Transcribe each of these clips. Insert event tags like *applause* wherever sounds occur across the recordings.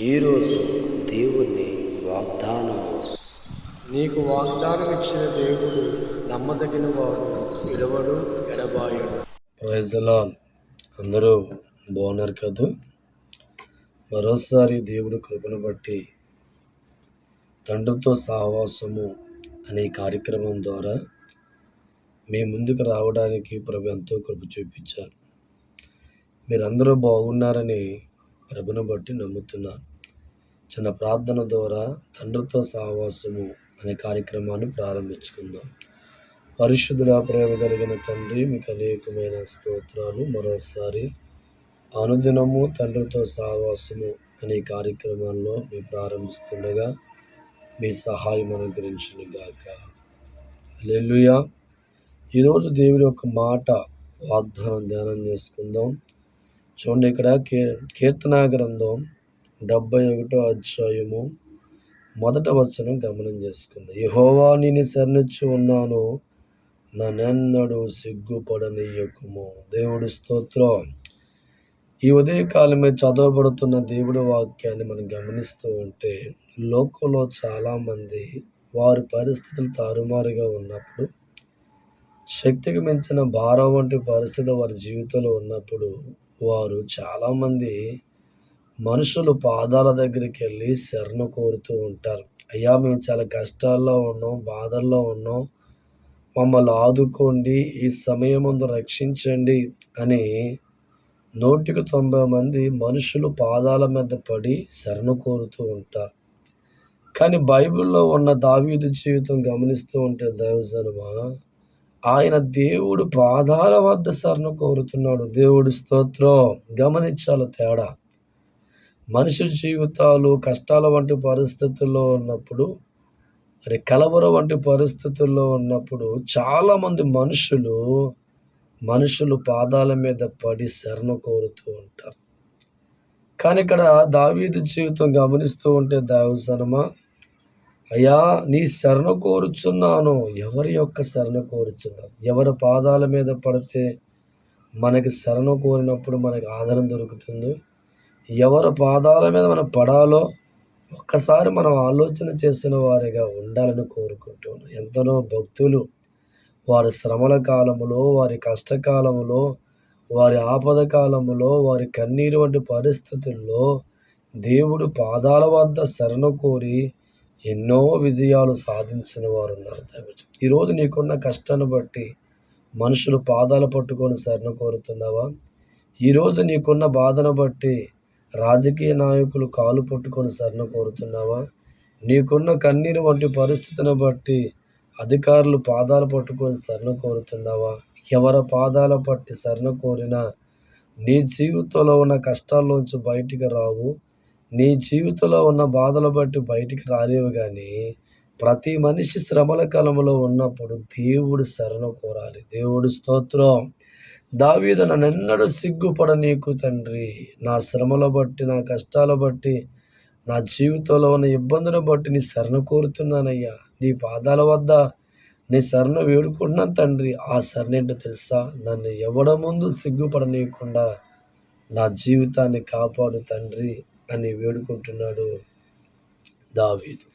ఈరోజు దేవుని వాగ్దానము. నీకు వాగ్దానం ఇచ్చిన దేవుడు నమ్మదగిన వాడు విడవడు ఎడబాయడు. ప్రైజలాల్ అందరూ బాగున్నారు కదా? మరోసారి దేవుడు కృపను బట్టి తండ్రితో సహవాసము అనే కార్యక్రమం ద్వారా మీ ముందుకు రావడానికి ప్రభు ఎంతో కృప చూపించారు. మీరందరూ బాగున్నారని ప్రభును బట్టి నమ్ముతున్నాను. చిన్న ప్రార్థన ద్వారా తండ్రితో సహవాసము అనే కార్యక్రమాన్ని ప్రారంభించుకుందాం. పరిశుద్ధుల ప్రేమ కలిగిన తండ్రి మీకు అనేకమైన స్తోత్రాలు. మరోసారి అనుదినము తండ్రితో సహవాసము అనే కార్యక్రమాల్లో మీ ప్రారంభిస్తుండగా మీ సహాయం అనుగ్రహించిన గాక. లెల్లుయా ఈరోజు దేవుని యొక్క మాట వాగ్దానం ధ్యానం చేసుకుందాం. చూడండి ఇక్కడ కీర్తనా గ్రంథం డెబ్బై ఒకటో అధ్యాయము మొదట వచనం గమనం చేసుకుంది. యహోవా నేను శరణిచ్చి ఉన్నాను నన్నెన్నడు సిగ్గుపడనీయకుము. దేవుడి స్తోత్రం. ఈ ఉదయకాలమే చదవబడుతున్న దేవుడి వాక్యాన్ని మనం గమనిస్తూ ఉంటే లోకంలో చాలామంది వారి పరిస్థితులు తారుమారుగా ఉన్నప్పుడు శక్తికి మించిన భారం వంటి పరిస్థితి వారి జీవితంలో ఉన్నప్పుడు వారు చాలామంది మనుషులు పాదాల దగ్గరికి వెళ్ళి శరణు కోరుతూ ఉంటారు. అయ్యా మేము చాలా కష్టాల్లో ఉన్నాం బాధల్లో ఉన్నాం. మమ్మల్ని ఆదుకోండి ఈ సమయం ముందు రక్షించండి అని నూటికి తొంభై మంది మనుషులు పాదాల మీద పడి శరణ కోరుతూ ఉంటారు. కానీ బైబిల్లో ఉన్న దావీదు జీవితం గమనిస్తూ ఉంటే దైవజనమా ఆయన దేవుడు పాదాల వద్ద శరణు కోరుతున్నాడు. దేవుడి స్తోత్రం గమనించాల తేడా. మనిషి జీవితాలు కష్టాల వంటి పరిస్థితుల్లో ఉన్నప్పుడు మరి కలవర వంటి పరిస్థితుల్లో ఉన్నప్పుడు చాలామంది మనుషులు మనుషులు పాదాల మీద పడి శరణ కోరుతూ ఉంటారు. కానీ ఇక్కడ దావీదు జీవితం గమనిస్తూ ఉంటే దావసనమా అయ్యా నీ శరణ కోరుచున్నాను. ఎవరి యొక్క శరణ కోరుచున్నాను? ఎవరి పాదాల మీద పడితే మనకి శరణ కోరినప్పుడు మనకి ఆదరణ దొరుకుతుంది? ఎవరి పాదాల మీద మనం పడాలో ఒక్కసారి మనం ఆలోచన చేసిన వారిగా ఉండాలని కోరుకుంటున్నాను. ఎంతనో భక్తులు వారి శ్రమల కాలములో వారి కష్టకాలములో వారి ఆపద కాలములో వారి కన్నీరు వంటి పరిస్థితుల్లో దేవుడు పాదాల వద్ద శరణ కోరి ఎన్నో విజయాలు సాధించిన వారు ఉన్నారు దైవజం ఈరోజు నీకున్న కష్టాన్ని బట్టి మనుషులు పాదాలు పట్టుకొని శరణ కోరుతున్నావా? ఈరోజు నీకున్న బాధను బట్టి రాజకీయ నాయకులు కాలు పట్టుకొని సరణ కోరుతున్నావా? నీకున్న కన్నీరు వంటి పరిస్థితిని బట్టి అధికారులు పాదాలు పట్టుకొని సరణ కోరుతున్నావా? ఎవరి పాదాల పట్టి సరణ కోరినా నీ జీవితంలో ఉన్న కష్టాల్లోంచి బయటికి రావు. నీ జీవితంలో ఉన్న బాధలు బట్టి బయటికి రాలేవు కానీ ప్రతి మనిషి శ్రమల కాలంలో ఉన్నప్పుడు దేవుడు శరణ కోరాలి. దేవుడు స్తోత్రం. దావీదు నన్నెన్నడూ సిగ్గుపడ నీకు తండ్రి. నా శ్రమల బట్టి నా కష్టాల బట్టి నా జీవితంలో ఉన్న ఇబ్బందులను బట్టి నీ శరణ కోరుతున్నానయ్యా. నీ పాదాల వద్ద నీ శరణ వేడుకుంటున్నాను తండ్రి. ఆ శరణ ఏంటో తెలుసా? నన్ను ఎవడ ముందు సిగ్గుపడనీయకుండా నా జీవితాన్ని కాపాడు తండ్రి అని వేడుకుంటున్నాడు దావీదు.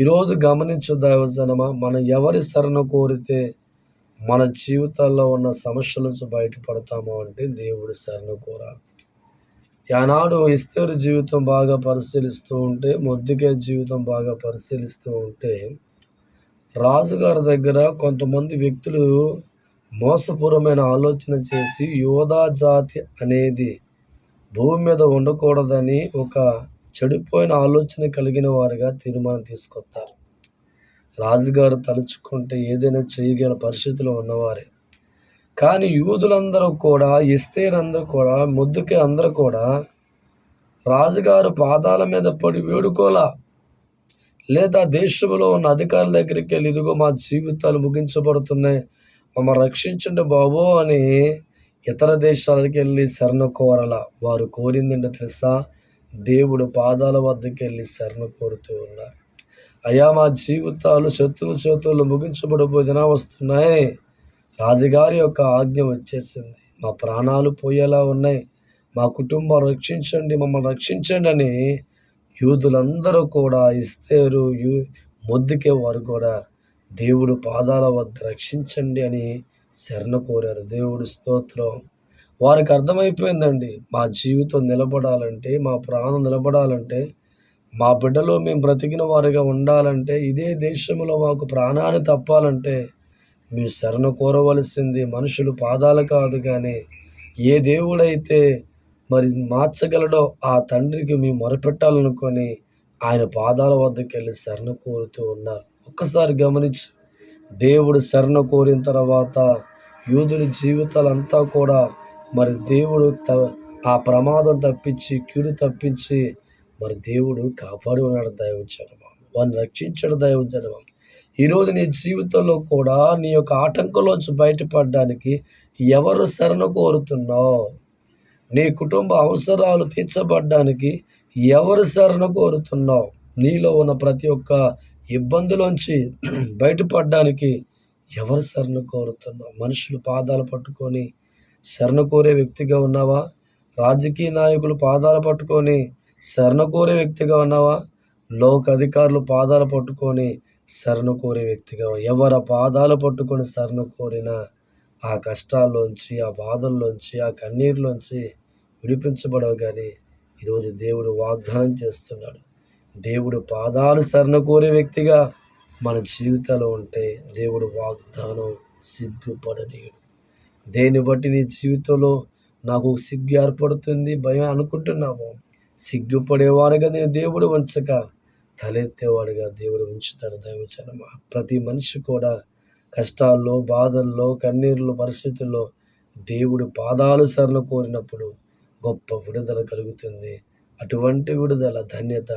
ఈరోజు గమనించు దైవజనమా మనం ఎవరి శరణ కోరితే మన జీవితాల్లో ఉన్న సమస్యల నుంచి బయటపడతాము అంటే దేవుడి శరణ కోరాలి. ఆనాడు ఇస్తేరు జీవితం బాగా పరిశీలిస్తూ ఉంటే మొద్దికే జీవితం బాగా పరిశీలిస్తూ ఉంటే రాజుగారి దగ్గర కొంతమంది వ్యక్తులు మోసపూర్వమైన ఆలోచన చేసి యోధా జాతి అనేది భూమి మీద ఉండకూడదని ఒక చెడిపోయిన ఆలోచన కలిగిన వారిగా తీర్మానం తీసుకొస్తారు రాజుగారు తలుచుకుంటే ఏదైనా చేయగల పరిస్థితిలో ఉన్నవారే. కానీ యూదులందరూ కూడా ఇస్తేనందరూ కూడా ముద్దుకే అందరూ కూడా రాజుగారు పాదాల మీద పడి వేడుకోలా? లేదా దేశంలో ఉన్న అధికారుల దగ్గరికి వెళ్ళి ఇదిగో మా జీవితాలు ముగించబడుతున్నాయి మమ్మల్ని రక్షించండి బాబు అని ఇతర దేశాలకి వెళ్ళి శరణ కోరల? వారు కోరిందంటే తెలుసా? దేవుడు పాదాల వద్దకు వెళ్ళి శరణ కోరుతూ ఉన్నారు. అయ్యా మా జీవితాలు శత్రువు చేతుల్లో ముగించబడిపోయినా వస్తున్నాయి. రాజుగారి యొక్క ఆజ్ఞ వచ్చేసింది. మా ప్రాణాలు పోయేలా ఉన్నాయి. మా కుటుంబం రక్షించండి మమ్మల్ని రక్షించండి అని యూదులందరూ కూడా ఇస్తేరు యూ మొద్దుకే వారు కూడా దేవుడు పాదాల వద్ద రక్షించండి అని శరణ కోరారు. దేవుడు స్తోత్రం. వారికి అర్థమైపోయిందండి. మా జీవితం నిలబడాలంటే మా ప్రాణం నిలబడాలంటే మా బిడ్డలో మేము బ్రతికిన వారిగా ఉండాలంటే ఇదే దేశంలో మాకు ప్రాణాన్ని తప్పాలంటే మీరు శరణ కోరవలసింది మనుషులు పాదాలు కాదు కానీ ఏ దేవుడైతే మరి మార్చగలడో ఆ తండ్రికి మేము మొరపెట్టాలనుకొని ఆయన పాదాల వద్దకు వెళ్ళి శరణ కోరుతూ ఉన్నారు. ఒక్కసారి గమనించు దేవుడు శరణ కోరిన తర్వాత యూదుల జీవితాలంతా కూడా మరి దేవుడు ఆ ప్రమాదం తప్పించి కీడు తప్పించి మరి దేవుడు కాపాడి ఉన్నాడు దైవజనమా? వారిని రక్షించాడు దైవజనమా? ఈరోజు నీ జీవితంలో కూడా నీ యొక్క ఆటంకంలోంచి బయటపడడానికి ఎవరు శరణ కోరుతున్నావు నీ కుటుంబ అవసరాలు తీర్చబడ్డానికి ఎవరు శరణ కోరుతున్నావు నీలో ఉన్న ప్రతి ఒక్క ఇబ్బందులోంచి *clears throat* బయటపడడానికి ఎవరు శరణ కోరుతున్నావు మనుషులు పాదాలు పట్టుకొని శరణ కోరే వ్యక్తిగా ఉన్నావా? రాజకీయ నాయకులు పాదాలు పట్టుకొని శరణ కోరే వ్యక్తిగా ఉన్నావా? లోక అధికారులు పాదాలు పట్టుకొని శరణు కోరే వ్యక్తిగా ఎవరి పాదాలు పట్టుకొని శరణు కోరినా ఆ కష్టాల్లోంచి ఆ బాధల్లోంచి ఆ కన్నీరులోంచి విడిపించబడవు కానీ ఈరోజు దేవుడు వాగ్దానం చేస్తున్నాడు. దేవుడు పాదాలు శరణ కోరే వ్యక్తిగా మన జీవితాలు ఉంటే దేవుడు వాగ్దానం సిగ్గుపడనీయుడు. దేన్ని బట్టి నీ జీవితంలో నాకు సిగ్గు ఏర్పడుతుంది భయం అనుకుంటున్నాము సిగ్గుపడేవాడుగా నేను దేవుడు ఉంచక తలెత్తేవాడుగా దేవుడు ఉంచుతాడు దైవచనమ. ప్రతి మనిషి కూడా కష్టాల్లో బాధల్లో కన్నీరులో పరిస్థితుల్లో దేవుడు పాదాలు సరళ కోరినప్పుడు గొప్ప విడుదల కలుగుతుంది. అటువంటి విడుదల ధన్యత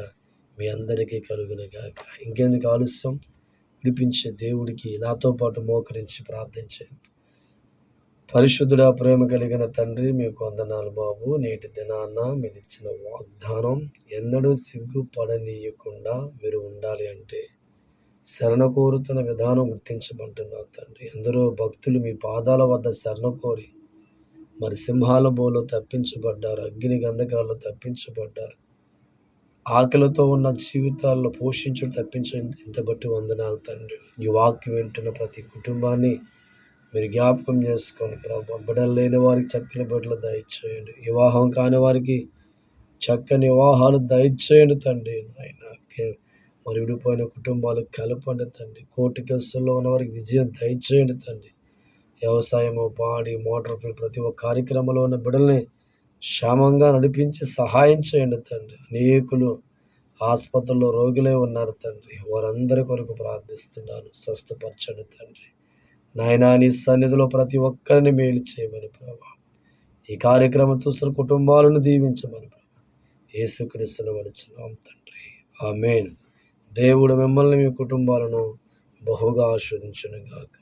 మీ అందరికీ కలుగునుగాక. ఇంకెందుకు ఆలస్యం? విడిపించే దేవుడికి నాతో పాటు మోకరించి ప్రార్థించండి పరిశుద్ధుడ ప్రేమ కలిగిన తండ్రి మీకు వందనాలు బాబు. నేటి దినాన్న మీరు ఇచ్చిన వాగ్దానం ఎన్నడూ సిగ్గుపడనీయకుండా మీరు ఉండాలి అంటే శరణ కోరుతున్న విధానం గుర్తించమంటున్నారు తండ్రి. ఎందరో భక్తులు మీ పాదాల వద్ద శరణ కోరి మరి సింహాల బోలో తప్పించబడ్డారు అగ్ని గంధకాల్లో తప్పించబడ్డారు. ఆకలితో ఉన్న జీవితాల్లో పోషించడం తప్పించడం ఇంత బట్టి వందనాలు తండ్రి. ఈ వాక్యం వింటున్న ప్రతి కుటుంబాన్ని మీరు జ్ఞాపకం చేసుకొని ప్రభు బిడ్డలు లేని వారికి చక్కని బిడ్డలు దయచేయండి. వివాహం కాని వారికి చక్కని వివాహాలు దయచేయండి తండ్రి ఆయన మరి విడిపోయిన కుటుంబాలు కలపండి తండ్రి. కోర్టు కేసుల్లో ఉన్న వారికి విజయం దయచేయండి తండ్రి. వ్యవసాయము పాడి మోటార్ ఫీల్డ్ ప్రతి ఒక్క కార్యక్రమంలో ఉన్న బిడ్డల్ని క్షేమంగా నడిపించి సహాయం చేయండి తండ్రి. అనేకులు ఆసుపత్రుల్లో రోగులే ఉన్నారు తండ్రి. వారందరి కొరకు ప్రార్థిస్తున్నాను. స్వస్థపరచండి తండ్రి. నాయనా నీ సన్నిధిలో ప్రతి ఒక్కరిని మేలు చేయమని ప్రభా. ఈ కార్యక్రమం చూస్తున్న కుటుంబాలను దీవించమని ప్రభా. యేసుక్రీస్తును వరుచున్నాం తండ్రి. ఆమెన్. దేవుడు మిమ్మల్ని మీ కుటుంబాలను బహుగా ఆస్వాదించును గాక